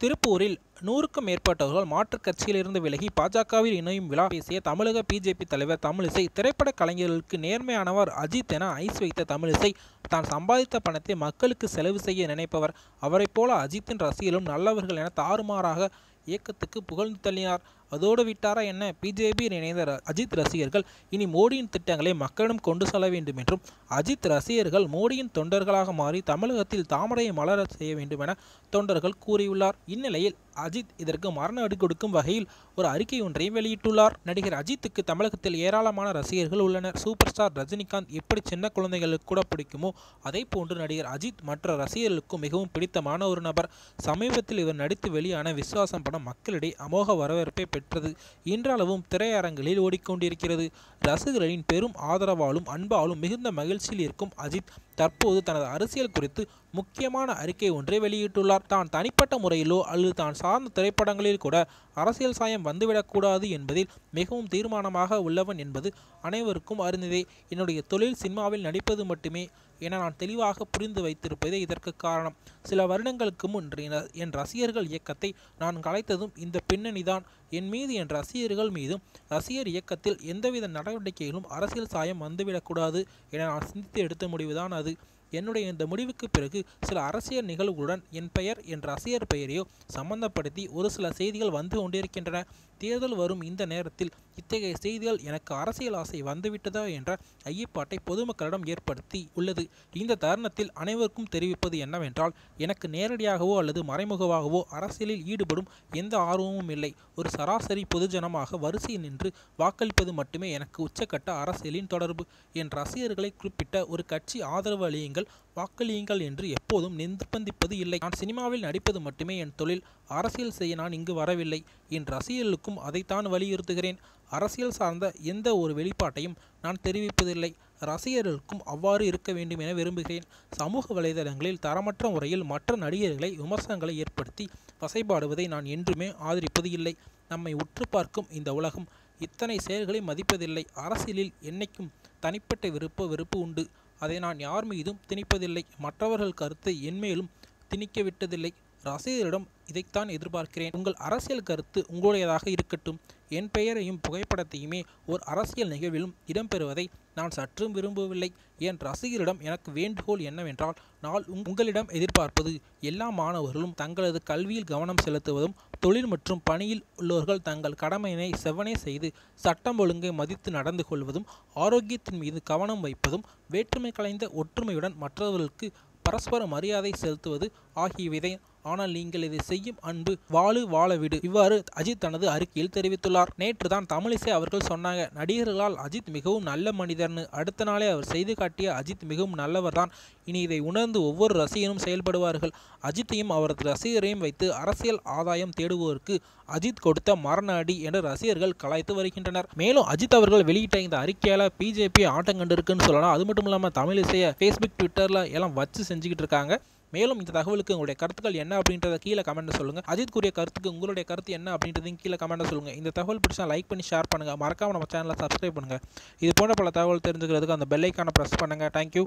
திருப்பூரில் நூறுக்கும் மேற்பட்டவர்கள் மாற்றுக் கட்சியிலிருந்து விலகி பாஜகவில் இணையும் விழா பேசிய தமிழக பிஜேபி தலைவர் தமிழிசை திரைப்பட கலைஞர்களுக்கு நேர்மையானவர் அஜித் என ஐஸ் வைத்த தமிழிசை தான் சம்பாதித்த பணத்தை மக்களுக்கு செலவு செய்ய நினைப்பவர். அவரைப் போல அஜித்தின் ரசிகலும் நல்லவர்கள் என தாறுமாறாக இயக்கத்துக்கு புகழ்ந்து தள்ளினார். அதோடு விட்டாரா என்ன? பிஜேபி இணைந்த ர- அஜித் ரசிகர்கள் இனி மோடியின் திட்டங்களை மக்களிடம் கொண்டு செல்ல வேண்டும் என்றும் அஜித் ரசிகர்கள் மோடியின் தொண்டர்களாக மாறி தமிழகத்தில் தாமரையை மலர செய்ய வேண்டும் என தொண்டர்கள் கூறியுள்ளார். இந்நிலையில் அஜித் இதற்கு மரண அடி கொடுக்கும் வகையில் ஒரு அறிக்கை ஒன்றையும் வெளியிட்டுள்ளார். நடிகர் அஜித்துக்கு தமிழகத்தில் ஏராளமான ரசிகர்கள் உள்ளனர். சூப்பர் ஸ்டார் ரஜினிகாந்த் எப்படி சின்ன குழந்தைகளுக்கு கூட பிடிக்குமோ அதே போன்று நடிகர் அஜித் மற்ற ரசிகர்களுக்கும் மிகவும் பிடித்தமான ஒரு நபர். சமீபத்தில் இவர் நடித்து வெளியான விஸ்வாசம் படம் மக்களிடையே அமோக வரவேற்பை பெற்றது. இன்றளவும் திரையரங்கில் ஓடிக்கொண்டிருக்கிறது. ரசிகர்களின் பெரும் ஆதரவாலும் அன்பாலும் மிகுந்த மகிழ்ச்சியில் இருக்கும் அஜித் தற்போது தனது அரசியல் குறித்து முக்கியமான அறிக்கை ஒன்றை வெளியிட்டுள்ளார். தான் தனிப்பட்ட முறையிலோ அல்லது தான் சார்ந்த திரைப்படங்களில் கூட அரசியல் சாயம் வந்துவிடக்கூடாது என்பதில் மிகவும் தீர்மானமாக உள்ளவன் என்பது அனைவருக்கும் அறிந்ததே. என்னுடைய தொழில் சினிமாவில் நடிப்பது மட்டுமே என நான் தெளிவாக புரிந்து வைத்திருப்பதே இதற்கு காரணம். சில வருடங்களுக்கு முன் என் ரசிகர்கள் இயக்கத்தை நான் கலைத்ததும் இந்த பின்னணிதான் என் மீது என் ரசிகர்கள் மீதும் ரசிகர் இயக்கத்தில் எந்தவித நடவடிக்கையிலும் அரசியல் சாயம் வந்துவிடக்கூடாது என நான் சிந்தித்து எடுத்த முடிவுதான் அது. கிடையாது என்னுடைய இந்த முடிவுக்கு பிறகு சில அரசியல் நிகழ்வுகளுடன் என் பெயர் என் ரசிகர் பெயரையோ சம்பந்தப்படுத்தி ஒரு சில செய்திகள் வந்து கொண்டிருக்கின்றன. தேர்தல் வரும் இந்த நேரத்தில் இத்தகைய செய்திகள் எனக்கு அரசியல் ஆசை வந்துவிட்டதா என்ற ஐயப்பாட்டை பொதுமக்களிடம் ஏற்படுத்தி உள்ளது. இந்த தருணத்தில் அனைவருக்கும் தெரிவிப்பது என்னவென்றால் எனக்கு நேரடியாகவோ அல்லது மறைமுகமாகவோ அரசியலில் ஈடுபடும் எந்த ஆர்வமும் இல்லை. ஒரு சராசரி பொதுஜனமாக வரிசையில் நின்று வாக்களிப்பது மட்டுமே எனக்கு உச்சக்கட்ட அரசியலின் தொடர்பு. என் ரசிகர்களை குறிப்பிட்ட ஒரு கட்சி ஆதரவு அளியுங்கள். வாக்களியுங்கள் என்று எப்போதும் நிர்பந்திப்பது இல்லை. நான் சினிமாவில் நடிப்பது மட்டுமே என் தொழில். அரசியல் செய்ய நான் இங்கு வரவில்லை. என் ரசிகர்களுக்கும் அதைத்தான் வலியுறுத்துகிறேன். அரசியல் சார்ந்த எந்த ஒரு வெளிப்பாட்டையும் நான் தெரிவிப்பதில்லை. ரசிகர்களுக்கும் அவ்வாறு இருக்க வேண்டும் என விரும்புகிறேன். சமூக வலைதளங்களில் தரமற்ற முறையில் மற்ற நடிகர்களை விமர்சனங்களை ஏற்படுத்தி வசைபாடுவதை நான் என்றுமே ஆதரிப்பது இல்லை. நம்மை உற்று பார்க்கும் இந்த உலகம் இத்தனை செயல்களை மதிப்பதில்லை. அரசியலில் என்னைக்கும் தனிப்பட்ட விருப்ப வெறுப்பு உண்டு. அதை நான் யார் மீதும் திணிப்பதில்லை. மற்றவர்கள் கருத்தை என் மேலும் திணிக்க விட்டதில்லை. ரசிகரிடம் இதைத்தான் எதிர்பார்க்கிறேன். உங்கள் அரசியல் கருத்து உங்களுடையதாக இருக்கட்டும். என் பெயரையும் புகைப்படத்தையுமே ஒரு அரசியல் நிகழ்விலும் இடம்பெறுவதை நான் சற்றும் விரும்பவில்லை. என் ரசிகரிடம் எனக்கு வேண்டுகோள் என்னவென்றால் நான் உங்- உங்களிடம் எதிர்பார்ப்பது எல்லா மாணவர்களும் தங்களது கல்வியில் கவனம் செலுத்துவதும் தொழில் மற்றும் பணியில் உள்ளவர்கள் தங்கள் கடமையினை செவ்வனே செய்து சட்டம் ஒழுங்கை மதித்து நடந்து கொள்வதும் ஆரோக்கியத்தின் மீது கவனம் வைப்பதும் வேற்றுமை கலைந்த ஒற்றுமையுடன் மற்றவர்களுக்கு பரஸ்பர மரியாதை செலுத்துவது ஆகியவை ஆனால் நீங்கள் இதை செய்யும் அன்பு வாழு வாழ விடு இவ்வாறு அஜித் தனது அறிக்கையில் தெரிவித்துள்ளார். நேற்று தான் தமிழிசை அவர்கள் சொன்னாங்க நடிகர்களால் அஜித் மிகவும் நல்ல மனிதர்னு. அடுத்த நாளே அவர் செய்து காட்டிய அஜித் மிகவும் நல்லவர்தான். இனி இதை உணர்ந்து ஒவ்வொரு ரசிகனும் செயல்படுவார்கள். அஜித்தையும் அவரது ரசிகரையும் வைத்து அரசியல் ஆதாயம் தேடுவோருக்கு அஜித் கொடுத்த மரண அடி என்று ரசிகர்கள் கலாய்த்து வருகின்றனர். மேலும் அஜித் அவர்கள் வெளியிட்ட இந்த அறிக்கையால பிஜேபி ஆட்டம் கண்டிருக்குன்னு சொல்லலாம். அது மட்டும் இல்லாமல் தமிழிசையை ஃபேஸ்புக் ட்விட்டரில் எல்லாம் வச்சு செஞ்சுக்கிட்டு இருக்காங்க. மேலும் இந்த தகவலுக்கு உங்களுடைய கருத்துக்கள் என்ன அப்படின்றத கீழே கமெண்ட் சொல்லுங்கள் அஜித் கூறிய கருத்துக்கு உங்களுடைய கருத்து என்ன அப்படின்றதையும் கீழே கமெண்ட் சொல்லுங்கள் இந்த தகவல் பிடிச்சா லைக் பண்ணி ஷேர் பண்ணுங்கள் மறக்காம நம்ம சேனலை சப்ஸ்கிரைப் பண்ணுங்கள் இது போன்ற பல தகவல் தெரிஞ்சுக்கிறதுக்கு அந்த பெல்லைக்கான ப்ரெஸ் பண்ணுங்கள் தேங்க்யூ